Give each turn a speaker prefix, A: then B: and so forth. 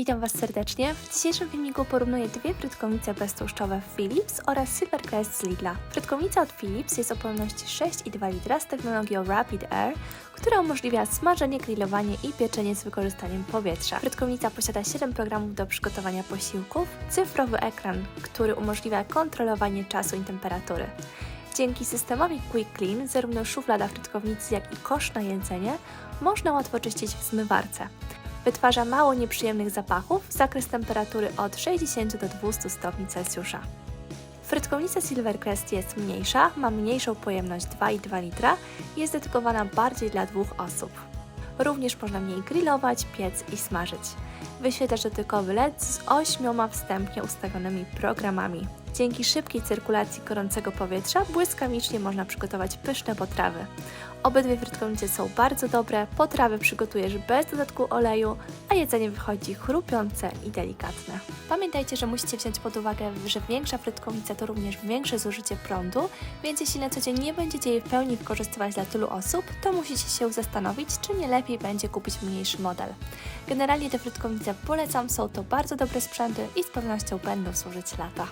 A: Witam Was serdecznie. W dzisiejszym filmiku porównuję dwie frytkowice beztłuszczowe Philips oraz Silvercrest z Lidla. Frytkowica od Philips jest o pojemności 6,2 litra z technologią Rapid Air, która umożliwia smażenie, grillowanie i pieczenie z wykorzystaniem powietrza. Frytkowica posiada 7 programów do przygotowania posiłków, cyfrowy ekran, który umożliwia kontrolowanie czasu i temperatury. Dzięki systemowi Quick Clean zarówno szuflada frytkownicy, jak i kosz na jedzenie można łatwo czyścić w zmywarce. Wytwarza mało nieprzyjemnych zapachów, zakres temperatury od 60 do 200 stopni Celsjusza. Frytkownica Silvercrest jest mniejsza, ma mniejszą pojemność 2,2 litra i jest dedykowana bardziej dla dwóch osób. Również można w niej grillować, piec i smażyć. Wyświetlacz dotykowy LED z ośmioma wstępnie ustawionymi programami. Dzięki szybkiej cyrkulacji gorącego powietrza błyskawicznie można przygotować pyszne potrawy. Obydwie frytkownice są bardzo dobre, potrawy przygotujesz bez dodatku oleju, a jedzenie wychodzi chrupiące i delikatne. Pamiętajcie, że musicie wziąć pod uwagę, że większa frytkownica to również większe zużycie prądu, więc jeśli na co dzień nie będziecie jej w pełni wykorzystywać dla tylu osób, to musicie się zastanowić, czy nie lepiej będzie kupić mniejszy model. Generalnie te frytkownice polecam, są to bardzo dobre sprzęty i z pewnością będą służyć lata.